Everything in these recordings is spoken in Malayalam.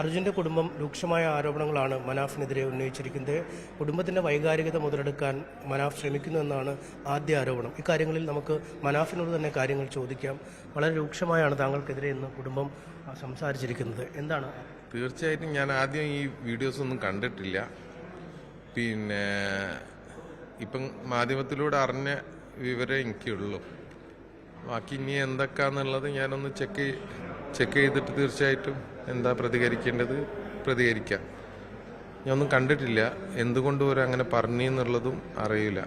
അർജുന്റെ കുടുംബം രൂക്ഷമായ ആരോപണങ്ങളാണ് മനാഫിനെതിരെ ഉന്നയിച്ചിരിക്കുന്നത്. കുടുംബത്തിന്റെ വൈകാരികത മുതലെടുക്കാൻ മനാഫ് ശ്രമിക്കുന്നു എന്നാണ് ആദ്യ ആരോപണം. ഇക്കാര്യങ്ങളിൽ നമുക്ക് മനാഫിനോട് തന്നെ കാര്യങ്ങൾ ചോദിക്കാം. വളരെ രൂക്ഷമായാണ് താങ്കൾക്കെതിരെ ഇന്ന് കുടുംബം സംസാരിച്ചിരിക്കുന്നത്. എന്താണ്? തീർച്ചയായിട്ടും ഞാൻ ആദ്യം ഈ വീഡിയോസ് ഒന്നും കണ്ടിട്ടില്ല. പിന്നെ ഇപ്പം മാധ്യമത്തിലൂടെ അറിഞ്ഞ വിവരം എനിക്കുള്ളൂ. ബാക്കി ഇനി എന്തൊക്കെയാണെന്നുള്ളത് ഞാനൊന്ന് ചെക്ക് ചെക്ക് ചെയ്തിട്ട് തീർച്ചയായിട്ടും എന്താ പ്രതികരിക്കേണ്ടത് പ്രതികരിക്കാം. ഞാൻ ഒന്നും കണ്ടിട്ടില്ല. എന്തുകൊണ്ട് ഒരു അങ്ങനെ പറഞ്ഞു എന്നുള്ളതും അറിയില്ല.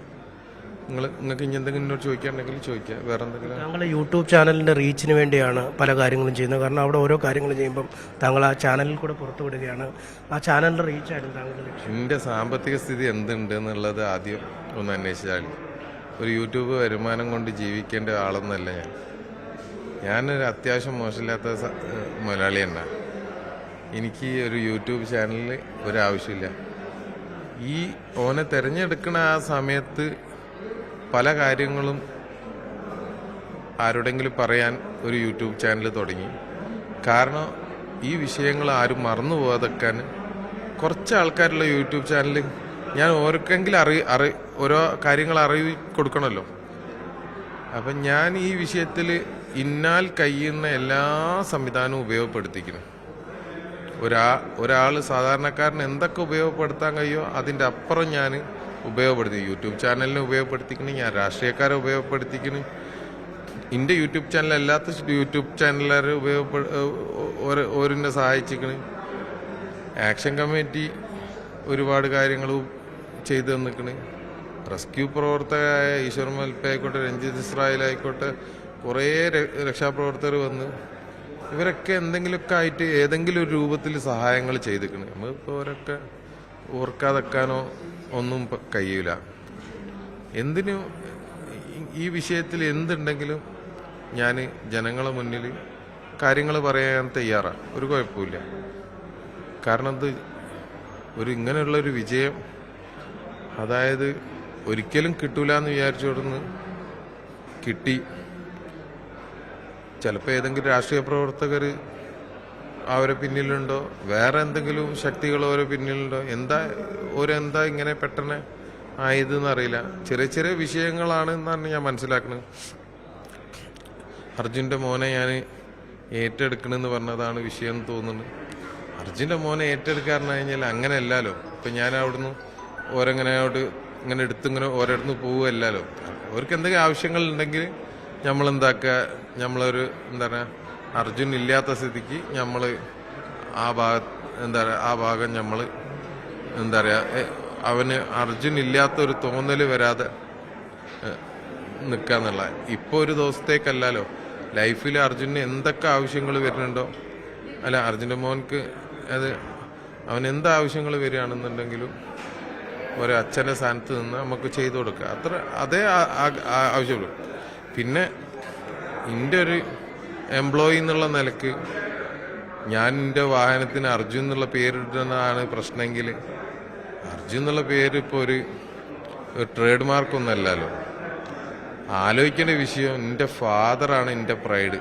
നിങ്ങൾ നിങ്ങൾക്ക് ഇനി എന്തെങ്കിലും എന്നോട് ചോദിക്കാനുണ്ടെങ്കിൽ ചോദിക്കാം. വേറെ എന്തെങ്കിലും? ഞങ്ങൾ യൂട്യൂബ് ചാനലിന്റെ റീച്ചിന് വേണ്ടിയാണ് പല കാര്യങ്ങളും ചെയ്യുന്നത്. കാരണം അവിടെ ഓരോ കാര്യങ്ങൾ ചെയ്യുമ്പം താങ്കൾ ആ ചാനലിൽ കൂടെ പുറത്തു പുറത്തുവിടുകയാണ് ആ ചാനലിന്റെ റീച്ചായിരുന്നു താങ്കളുടെ എന്റെ സാമ്പത്തിക സ്ഥിതി എന്തുണ്ട് എന്നുള്ളത് ആദ്യം ഒന്ന് അന്വേഷിച്ചാൽ ഒരു യൂട്യൂബ് വരുമാനം കൊണ്ട് ജീവിക്കേണ്ട ആളൊന്നല്ല ഞാൻ. ഞാനൊരു അത്യാവശ്യം മോശമില്ലാത്ത സ- ഏഹ് മുതലാളി തന്നെ എനിക്ക് ഒരു യൂട്യൂബ് ചാനലിൽ ഒരാവശ്യമില്ല. ഈ ഓനെ തിരഞ്ഞെടുക്കുന്ന ആ സമയത്ത് പല കാര്യങ്ങളും ആരോടെങ്കിലും പറയാൻ ഒരു യൂട്യൂബ് ചാനൽ തുടങ്ങി. കാരണം ഈ വിഷയങ്ങൾ ആരും മറന്നു പോകാതെക്കാൻ കുറച്ച് ആൾക്കാരുള്ള യൂട്യൂബ് ചാനൽ ഞാൻ ഓർക്കെങ്കിലും അറി അറി ഓരോ കാര്യങ്ങൾ അറിയി കൊടുക്കണമല്ലോ. അപ്പം ഞാൻ ഈ വിഷയത്തിൽ ഇന്നാൽ കഴിയുന്ന എല്ലാ സംവിധാനവും ഉപയോഗപ്പെടുത്തിക്കുന്നു ഒരാ ഒരാൾ സാധാരണക്കാരന് എന്തൊക്കെ ഉപയോഗപ്പെടുത്താൻ കഴിയുമോ അതിന്റെ അപ്പുറം ഞാൻ ഉപയോഗപ്പെടുത്തി യൂട്യൂബ് ചാനലിനെ ഉപയോഗപ്പെടുത്തിക്കണം ഞാൻ രാഷ്ട്രീയക്കാരെ ഉപയോഗപ്പെടുത്തിക്കണം എന്റെ യൂട്യൂബ് ചാനൽ അല്ലാത്ത യൂട്യൂബ് ചാനലുകാരെ ഉപയോഗപ്പെ ഓരോന്നെ സഹായിച്ചിക്കണ് ആക്ഷൻ കമ്മിറ്റി ഒരുപാട് കാര്യങ്ങൾ ചെയ്തു തന്നിക്കണ് റെസ്ക്യൂ പ്രവർത്തകരായ ഈശ്വർ മൽപ്പ ആയിക്കോട്ടെ രഞ്ജിത് ഇസ്രായേൽ ആയിക്കോട്ടെ കുറേ രക്ഷാപ്രവർത്തകർ വന്ന് ഇവരൊക്കെ എന്തെങ്കിലുമൊക്കെ ആയിട്ട് ഏതെങ്കിലും ഒരു രൂപത്തിൽ സഹായങ്ങൾ ചെയ്തിരിക്കണം. നമ്മളിപ്പോൾ അവരൊക്കെ ഓർക്കാതെക്കാനോ ഒന്നും ഇപ്പം കഴിയൂല. എന്തിനു ഈ- ഈ വിഷയത്തിൽ എന്തുണ്ടെങ്കിലും ഞാൻ ജനങ്ങളെ മുന്നിൽ കാര്യങ്ങൾ പറയാൻ തയ്യാറാണ് ഒരു കുഴപ്പമില്ല കാരണം ഇത് ഒരു ഇങ്ങനെയുള്ളൊരു വിജയം അതായത് ഒരിക്കലും കിട്ടൂല എന്ന് വിചാരിച്ചോടുന്ന് കിട്ടി. ചിലപ്പോൾ ഏതെങ്കിലും രാഷ്ട്രീയ പ്രവർത്തകർ അവരെ പിന്നിലുണ്ടോ? വേറെ എന്തെങ്കിലും ശക്തികൾ അവരെ പിന്നിലുണ്ടോ? എന്താ ഓരെന്താ ഇങ്ങനെ പെട്ടെന്ന് ആയതെന്ന് അറിയില്ല. ചെറിയ ചെറിയ വിഷയങ്ങളാണ് എന്നാണ് ഞാൻ മനസ്സിലാക്കുന്നത്. അർജുന്റെ മോനെ ഞാൻ ഏറ്റെടുക്കണമെന്ന് പറഞ്ഞതാണ് വിഷയം എന്ന് തോന്നുന്നു. അർജുന്റെ മോനെ ഏറ്റെടുക്കാറെന്ന് കഴിഞ്ഞാൽ അങ്ങനെ അല്ലല്ലോ ഇപ്പം ഞാൻ അവിടുന്ന് ഓരങ്ങനെ അവിടെ ഇങ്ങനെ എടുത്തിങ്ങനെ ഓരോടുന്ന് പോവുകയല്ലല്ലോ. അവർക്ക് എന്തെങ്കിലും ആവശ്യങ്ങൾ എന്താക്കുക നമ്മളൊരു എന്താ പറയുക അർജുൻ ഇല്ലാത്ത സ്ഥിതിക്ക് നമ്മൾ ആ ഭാഗ എന്താ പറയുക ആ ഭാഗം നമ്മൾ എന്താ പറയുക അവന് അർജുൻ ഇല്ലാത്ത ഒരു തോന്നൽ വരാതെ നിൽക്കാന്നുള്ള ഇപ്പോൾ ഒരു ദിവസത്തേക്കല്ലല്ലോ ലൈഫിൽ അർജുന് എന്തൊക്കെ ആവശ്യങ്ങൾ വരുന്നുണ്ടോ? അല്ല അർജുന്റെ മോൻക്ക് അത് അവൻ എന്ത് ആവശ്യങ്ങൾ വരികയാണെന്നുണ്ടെങ്കിലും ഒരു അച്ഛന്റെ സ്ഥാനത്ത് നിന്ന് നമുക്ക് ചെയ്തു കൊടുക്കുക. അത്ര അതേ ആവശ്യമുള്ളൂ. പിന്നെ എന്റെ ഒരു എംപ്ലോയി എന്നുള്ള നിലയ്ക്ക് ഞാൻ എന്റെ വാഹനത്തിന് അർജുൻ എന്നുള്ള പേരിടുന്നതാണ് പ്രശ്നമെങ്കിൽ അർജുൻ എന്നുള്ള പേര് ഇപ്പോൾ ഒരു ട്രേഡ് മാർക്കൊന്നല്ലല്ലോ ആലോചിക്കേണ്ട വിഷയം എന്റെ ഫാദറാണ് എന്റെ പ്രൈഡ്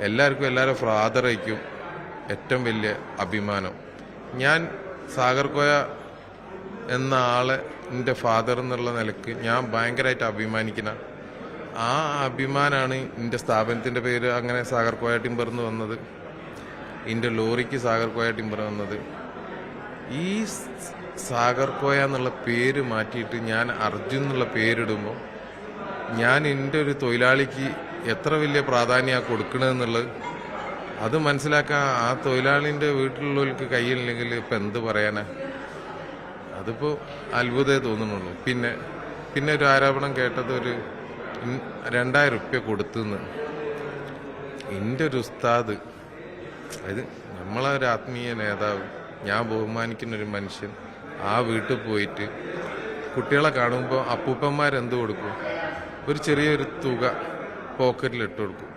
എല്ലാവർക്കും എല്ലാവരും ഫാദറായിരിക്കും ഏറ്റവും വലിയ അഭിമാനം. ഞാൻ സാഗർ കോയ എന്ന ആളെ എന്റെ ഫാദർ എന്നുള്ള നിലയ്ക്ക് ഞാൻ ഭയങ്കരമായിട്ട് അഭിമാനിക്കുന്ന ആ അഭിമാനാണ് എന്റെ സ്ഥാപനത്തിന്റെ പേര് അങ്ങനെ സാഗർ കോയ ടിമ്പർ എന്ന് വന്നത്. എന്റെ ലോറിക്ക് സാഗർ കോയ ടിമ്പർ വന്നത്. ഈ സാഗർ കോയ എന്നുള്ള പേര് മാറ്റിയിട്ട് ഞാൻ അർജുൻ എന്നുള്ള പേരിടുമ്പോൾ ഞാൻ എന്റെ ഒരു തൊഴിലാളിക്ക് എത്ര വലിയ പ്രാധാന്യമാണ് കൊടുക്കണമെന്നുള്ളത് അത് മനസ്സിലാക്കാൻ ആ തൊഴിലാളിന്റെ വീട്ടിലുള്ളവർക്ക് കയ്യില്ലെങ്കിൽ ഇപ്പം എന്ത് പറയാനാ? അതിപ്പോൾ അത്ഭുതമേ തോന്നുന്നുള്ളൂ. പിന്നെ പിന്നെ ഒരു ആരോപണം കേട്ടത് ഒരു രണ്ടായിരം റുപ്യ കൊടുത്തുന്ന്. എന്റെ ഒരു ഉസ്താദ് അതായത് നമ്മളെ ഒരു ആത്മീയ നേതാവ് ഞാൻ ബഹുമാനിക്കുന്ന ഒരു മനുഷ്യൻ ആ വീട്ടിൽ പോയിട്ട് കുട്ടികളെ കാണുമ്പോൾ അപ്പൂപ്പന്മാരെന്ത് കൊടുക്കും? ഒരു ചെറിയൊരു തുക പോക്കറ്റിൽ ഇട്ട് കൊടുക്കും.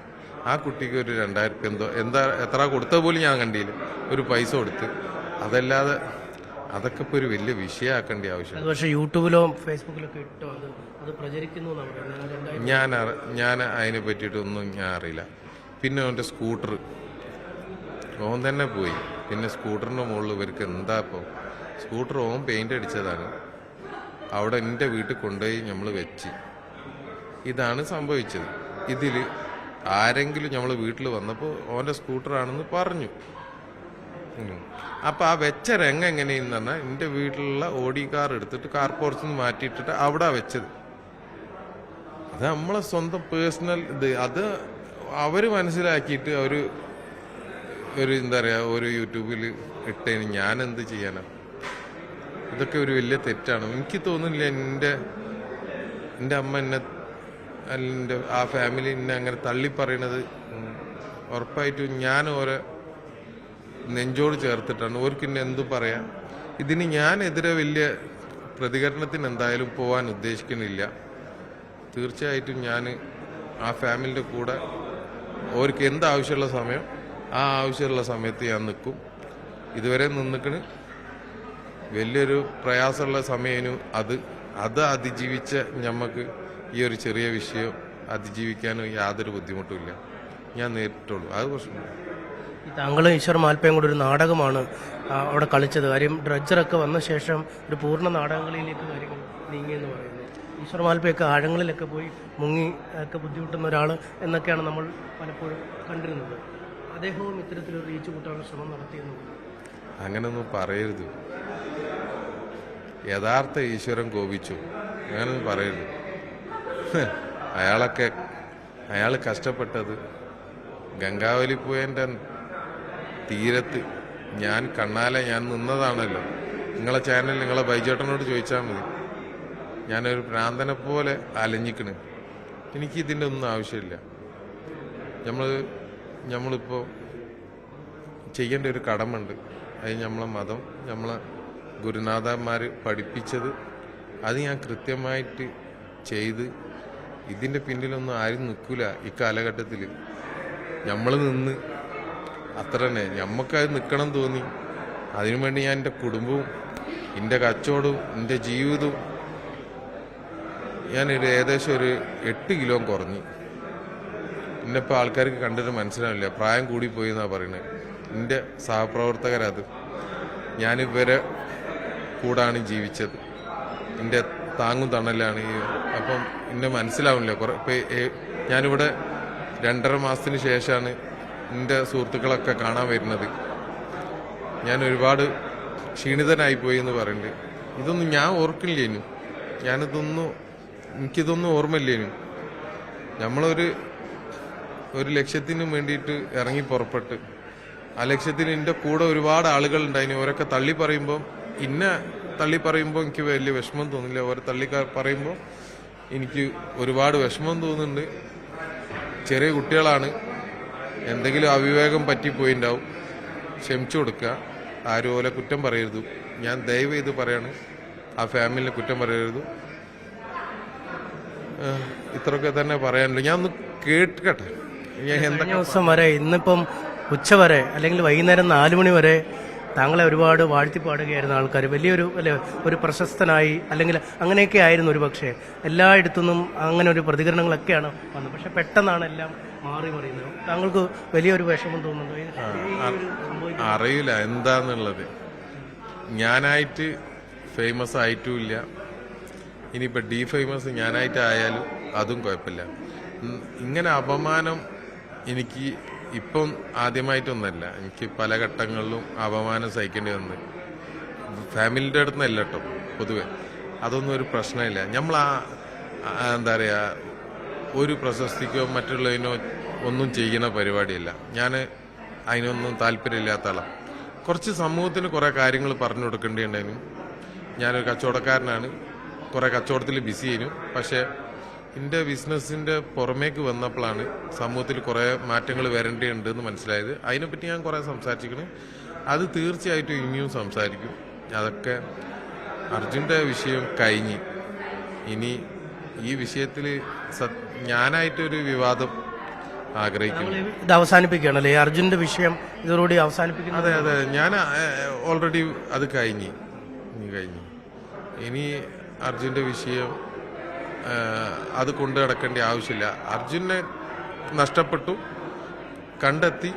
ആ കുട്ടിക്ക് ഒരു രണ്ടായിരം എന്തോ എന്താ എത്ര കൊടുത്ത പോലും ഞാൻ കണ്ടില്ല. ഒരു പൈസ കൊടുത്ത്. അതല്ലാതെ അതൊക്കെ ഇപ്പോൾ ഒരു വലിയ വിഷയമാക്കേണ്ട ആവശ്യം പക്ഷെ യൂട്യൂബിലോ ഫേസ്ബുക്കിലൊക്കെ ഇട്ടോ? അത് അത് പ്രചരിക്കുന്നു ഞാൻ ഞാൻ അതിനെ പറ്റിയിട്ടൊന്നും ഞാൻ അറിയില്ല. പിന്നെ അവന്റെ സ്കൂട്ടർ. ഓൻ തന്നെ പോയി. പിന്നെ സ്കൂട്ടറിന്റെ മുകളിൽ ഇവർക്ക് എന്താ ഇപ്പോൾ സ്കൂട്ടർ ഓൻ പെയിന്റ് അടിച്ചതാണ്. അവിടെ എന്റെ വീട്ടിൽ കൊണ്ടുപോയി നമ്മൾ വെച്ച്. ഇതാണ് സംഭവിച്ചത്. ഇതിൽ ആരെങ്കിലും നമ്മൾ വീട്ടിൽ വന്നപ്പോൾ ഓന്റെ സ്കൂട്ടറാണെന്ന് പറഞ്ഞു. ഉം. അപ്പൊ ആ വെച്ച രംഗ എങ്ങനെയെന്ന് പറഞ്ഞാൽ എന്റെ വീട്ടിലുള്ള ഓടി കാർ എടുത്തിട്ട് കാർ പോർച്ചിൽ നിന്ന് മാറ്റിയിട്ടിട്ട് അവിടെ വെച്ചത്. അത് നമ്മളെ സ്വന്തം പേഴ്സണൽ ഇത്. അത് അവർ മനസ്സിലാക്കിയിട്ട് അവർ ഒരു എന്താ പറയാ ഒരു യൂട്യൂബിൽ ഇട്ടതിന് ഞാൻ എന്ത് ചെയ്യാനാ. ഇതൊക്കെ ഒരു വലിയ തെറ്റാണ്. എനിക്ക് തോന്നുന്നില്ല എന്റെ എന്റെ അമ്മ എന്നെ എന്റെ ആ ഫാമിലി എന്നെ അങ്ങനെ തള്ളി പറയണത്. ഉറപ്പായിട്ടും ഞാൻ ഓരോ നെഞ്ചോട് ചേർത്തിട്ടാണ്. ഓർക്ക് എന്തു പറയാം? ഇതിന് ഞാനെതിരെ വലിയ പ്രതികരണത്തിന് എന്തായാലും പോവാൻ ഉദ്ദേശിക്കുന്നില്ല. തീർച്ചയായിട്ടും ഞാൻ ആ ഫാമിലിന്റെ കൂടെ ഓർക്ക് എന്ത് ആവശ്യമുള്ള സമയം ആ ആവശ്യമുള്ള സമയത്ത് ഞാൻ നിൽക്കും. ഇതുവരെ നിന്നിക്കണ്. വലിയൊരു പ്രയാസമുള്ള സമയനു അത്. അത് അതിജീവിച്ച ഞമ്മക്ക് ഈ ഒരു ചെറിയ വിഷയം അതിജീവിക്കാനും യാതൊരു ബുദ്ധിമുട്ടുമില്ല. ഞാൻ നേരിട്ടുള്ളൂ. അത് പ്രശ്നമില്ല. താങ്കളും ഈശ്വർ മാൽപ്പയും കൂടെ ഒരു നാടകമാണ് അവിടെ കളിച്ചത്. കാര്യം ഡ്രഡ്ജറൊക്കെ വന്ന ശേഷം ഒരു പൂർണ നാടകങ്ങളിലേക്ക് കാര്യങ്ങൾ നീങ്ങിയെന്ന് പറയുന്നത് ഈശ്വർ മാൽപ്പയൊക്കെ ആഴങ്ങളിലൊക്കെ പോയി മുങ്ങി ഒക്കെ ബുദ്ധിമുട്ടുന്ന ഒരാൾ എന്നൊക്കെയാണ് നമ്മൾ പലപ്പോഴും കണ്ടിരുന്നത്. അദ്ദേഹവും ഇത്തരത്തിലൊരു റീച്ച് കൂട്ടാനുള്ള ശ്രമം നടത്തിയെന്ന് അങ്ങനൊന്നും പറയരുത്. യഥാർത്ഥ ഈശ്വരൻ കോപിച്ചു. അങ്ങനൊന്നും പറയരുത്. അയാളൊക്കെ അയാൾ കഷ്ടപ്പെട്ടത് ഗംഗാവലി തീരത്ത്. ഞാൻ കണ്ണാലെ ഞാൻ നിന്നതാണല്ലോ. നിങ്ങളെ ചാനൽ നിങ്ങളെ ബൈജേട്ടനോട് ചോദിച്ചാൽ മതി. ഞാനൊരു പ്രാന്തനെ പോലെ അലഞ്ഞിക്കണ്. എനിക്ക് ഇതിന്റെ ഒന്നും ആവശ്യമില്ല. നമ്മൾ നമ്മളിപ്പോൾ ചെയ്യേണ്ട ഒരു കടമുണ്ട് അത് നമ്മളെ മതം നമ്മളെ ഗുരുനാഥന്മാർ പഠിപ്പിച്ചത് അത് ഞാൻ കൃത്യമായിട്ട് ചെയ്ത് ഇതിന്റെ പിന്നിലൊന്നും ആരും നിൽക്കില്ല ഈ കാലഘട്ടത്തിൽ നമ്മൾ നിന്ന് അത്ര തന്നെ. ഞമ്മക്കത് നിൽക്കണം തോന്നി. അതിനുവേണ്ടി ഞാൻ എന്റെ കുടുംബവും എന്റെ കച്ചവടവും എന്റെ ജീവിതവും ഞാനൊരു ഏകദേശം ഒരു എട്ട് കിലോ കുറഞ്ഞു. എന്നെപ്പോൾ ആൾക്കാർക്ക് കണ്ടിട്ട് മനസ്സിലാവില്ല. പ്രായം കൂടിപ്പോയി എന്നാണ് പറയുന്നത് എന്റെ സഹപ്രവർത്തകരത്. ഞാനിവരെ കൂടാണ് ജീവിച്ചത്. എന്റെ താങ്ങും തണലാണ്. അപ്പം എന്നെ മനസ്സിലാവില്ല കുറേ ഇപ്പം ഞാനിവിടെ രണ്ടര മാസത്തിന് ശേഷമാണ് എന്റെ സുഹൃത്തുക്കളൊക്കെ കാണാൻ വരുന്നത്. ഞാൻ ഒരുപാട് ക്ഷീണിതനായി പോയി എന്ന് പറയുന്നുണ്ട് ഇതൊന്നും ഞാൻ ഓർക്കില്ലേനു ഞാനിതൊന്നും എനിക്കിതൊന്നും ഓർമ്മയില്ലേനു നമ്മളൊരു ഒരു ലക്ഷ്യത്തിന് വേണ്ടിയിട്ട് ഇറങ്ങി പുറപ്പെട്ട് ആ ലക്ഷ്യത്തിന് എന്റെ കൂടെ ഒരുപാട് ആളുകൾ ഉണ്ടായിന് ഓരൊക്കെ തള്ളി പറയുമ്പോൾ ഇന്ന തള്ളി പറയുമ്പോൾ എനിക്ക് വലിയ വിഷമം തോന്നില്ല. ഓരോ തള്ളി പറയുമ്പോൾ എനിക്ക് ഒരുപാട് വിഷമം തോന്നുന്നുണ്ട്. ചെറിയ കുട്ടികളാണ്. എന്തെങ്കിലും അവിവേകം പറ്റിപ്പോയിണ്ടാവും. ക്ഷമിച്ചു കൊടുക്കുക. ആരും ഓലെ കുറ്റം പറയരുത്. ഞാൻ ദയവ് ചെയ്ത് പറയാണ്. ആ ഫാമിലിനെ കുറ്റം പറയരുത്. ഇത്രയൊക്കെ തന്നെ പറയാനുള്ളൂ. ഞാൻ ഒന്ന് കേട്ടുകട്ടെ ഞാൻ എന്താ ദിവസം വരെ ഇന്നിപ്പം ഉച്ച വരെ അല്ലെങ്കിൽ വൈകുന്നേരം നാലു മണി വരെ താങ്കളെ ഒരുപാട് വാഴ്ത്തി പാടുകയായിരുന്ന ആൾക്കാർ വലിയൊരു അല്ലെ ഒരു പ്രശസ്തനായി അല്ലെങ്കിൽ അങ്ങനെയൊക്കെ ആയിരുന്നു ഒരു പക്ഷേ. എല്ലായിടത്തുനിന്നും അങ്ങനെ ഒരു പ്രതികരണങ്ങളൊക്കെയാണ് വന്നത്. പക്ഷെ പെട്ടെന്നാണ് എല്ലാം മാറി മറിയുന്നത്. താങ്കൾക്ക് വലിയൊരു വിഷമം തോന്നുന്നുണ്ടോ? അറിയില്ല എന്താന്നുള്ളത്. ഞാനായിട്ട് ഫേമസ് ആയിട്ടുമില്ല. ഇനിയിപ്പോൾ ഡി ഫേമസ് ഞാനായിട്ട് ആയാലും അതും കുഴപ്പമില്ല. ഇങ്ങനെ അപമാനം എനിക്ക് ഇപ്പം ആദ്യമായിട്ടൊന്നല്ല. എനിക്ക് പല ഘട്ടങ്ങളിലും അപമാനം സഹിക്കേണ്ടി വന്ന്. ഫാമിലിന്റെ അടുത്ത് നിന്നല്ല കേട്ടോ പൊതുവെ. അതൊന്നും ഒരു പ്രശ്നമില്ല. നമ്മൾ ആ എന്താ പറയുക ഒരു പ്രശസ്തിക്കോ മറ്റുള്ളതിനോ ഒന്നും ചെയ്യുന്ന പരിപാടിയല്ല. ഞാൻ അതിനൊന്നും താല്പര്യമില്ലാത്ത ആളാണ് കുറച്ച് സമൂഹത്തിന് കുറേ കാര്യങ്ങൾ പറഞ്ഞു കൊടുക്കേണ്ടിയുണ്ടായിരുന്നു ഞാനൊരു കച്ചവടക്കാരനാണ്. കുറേ കച്ചവടത്തിൽ ബിസി ചെയ്യുന്നു പക്ഷേ എന്റെ ബിസിനസ്സിന്റെ പുറമേക്ക് വന്നപ്പോഴാണ് സമൂഹത്തിൽ കുറേ മാറ്റങ്ങൾ വരേണ്ടതുണ്ട് എന്ന് മനസ്സിലായത്. അതിനെപ്പറ്റി ഞാൻ കുറേ സംസാരിച്ചിരിക്കണ് അത് തീർച്ചയായിട്ടും ഇനിയും സംസാരിക്കും. അതൊക്കെ അർജുന്റെ വിഷയം കഴിഞ്ഞ് ഇനി ഈ വിഷയത്തിൽ ഞാനായിട്ടൊരു വിവാദം ആഗ്രഹിക്കുന്നു. ഇത് അവസാനിപ്പിക്കുകയാണല്ലേ? അർജുന്റെ വിഷയം ഇതോടുകൂടി അവസാനിപ്പിക്കുന്നു അതെ അതെ. ഞാൻ ഓൾറെഡി അത് കഴിഞ്ഞ്. കഴിഞ്ഞു. ഇനി അർജുന്റെ വിഷയം അത് കൊണ്ടു നടക്കേണ്ട ആവശ്യമില്ല. അർജുനെ നഷ്ടപ്പെട്ടു. കണ്ടെത്തി.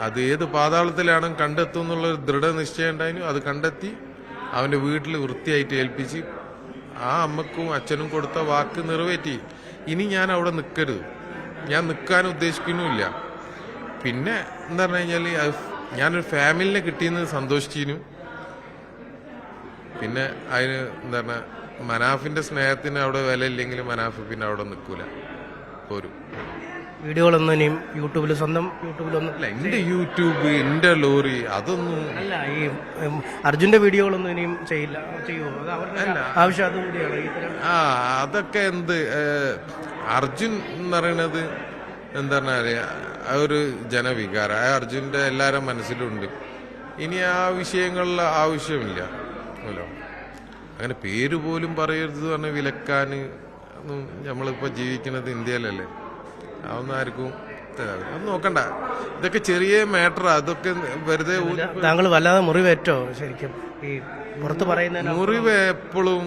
അത് ഏത് പാതാളത്തിലാണ് കണ്ടെത്തും എന്നുള്ളൊരു ദൃഢനിശ്ചയം ഉണ്ടായിരുന്നു. അത് കണ്ടെത്തി. അവന്റെ വീട്ടിൽ വൃത്തിയായിട്ട് ഏൽപ്പിച്ച് ആ അമ്മക്കും അച്ഛനും കൊടുത്ത വാക്ക് നിറവേറ്റി. ഇനി ഞാൻ അവിടെ നിൽക്കരുത്. ഞാൻ നിൽക്കാൻ ഉദ്ദേശിക്കുന്നുമില്ല. പിന്നെ എന്താ പറഞ്ഞു കഴിഞ്ഞാൽ ഞാനൊരു ഫാമിലിനെ കിട്ടിയെന്ന് സന്തോഷിച്ചിരുന്നു. പിന്നെ അതിന് എന്താ പറഞ്ഞ മനാഫിന്റെ സ്നേഹത്തിന് അവിടെ വില ഇല്ലെങ്കിൽ മനാഫ് പിന്നെ അവിടെ നിൽക്കൂല. പോരും. വീഡിയോകളൊന്നും ഇനിയും യൂട്യൂബിൽ സ്വന്തം യൂട്യൂബിലൊന്നും അല്ല എന്റെ യൂട്യൂബ് എന്റെ ലോറി അതൊന്നും അല്ല ഈ അർജുന്റെ വീഡിയോകളൊന്നും ഇനിയും ചെയ്യില്ല ചെയ്യുമോ അത് അവരുടെ ആവശ്യം അതുകൂടിയാണ് ഇത്തരം ആ അതൊക്കെ എന്ത് അർജുൻ എന്ന് പറയണത് എന്താ പറഞ്ഞാൽ ആ ഒരു ജനവികാരം. ആ അർജുന്റെ എല്ലാവരും മനസ്സിലുണ്ട്. ഇനി ആ വിഷയങ്ങളിൽ ആവശ്യമില്ല. അല്ലോ അങ്ങനെ പേര് പോലും പറയരുത് പറഞ്ഞ് വിലക്കാൻ ഒന്നും നമ്മളിപ്പോൾ ജീവിക്കുന്നത് ഇന്ത്യയിലല്ലേ? അതൊന്നും ആർക്കും. അത് നോക്കണ്ട. ഇതൊക്കെ ചെറിയ മാറ്റർ അതൊക്കെ വെറുതെ താങ്കൾ വല്ലാതെ മുറിവേറ്റോ ശരിക്കും? ഈ പുറത്ത് പറയുന്ന മുറിവ് എപ്പോഴും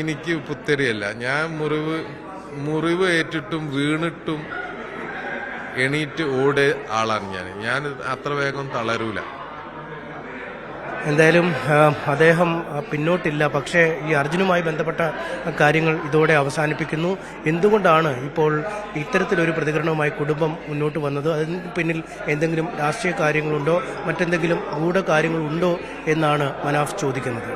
എനിക്ക് പുത്തരിയല്ല. ഞാൻ മുറിവ് മുറിവ് ഏറ്റിട്ടും വീണിട്ടും എണീറ്റ് ഓടെ ആളാണ് ഞാൻ. ഞാൻ അത്ര വേഗം തളരൂല. എന്തായാലും അദ്ദേഹം പിന്നോട്ടില്ല. പക്ഷേ ഈ അർജുനുമായി ബന്ധപ്പെട്ട കാര്യങ്ങൾ ഇതോടെ അവസാനിപ്പിക്കുന്നു. എന്തുകൊണ്ടാണ് ഇപ്പോൾ ഇത്തരത്തിലൊരു പ്രതികരണവുമായി കുടുംബം മുന്നോട്ട് വന്നത്? അതിന് പിന്നിൽ എന്തെങ്കിലും രാഷ്ട്രീയ കാര്യങ്ങളുണ്ടോ? മറ്റെന്തെങ്കിലും ഗൂഢ കാര്യങ്ങളുണ്ടോ എന്നാണ് മനാഫ് ചോദിക്കുന്നത്.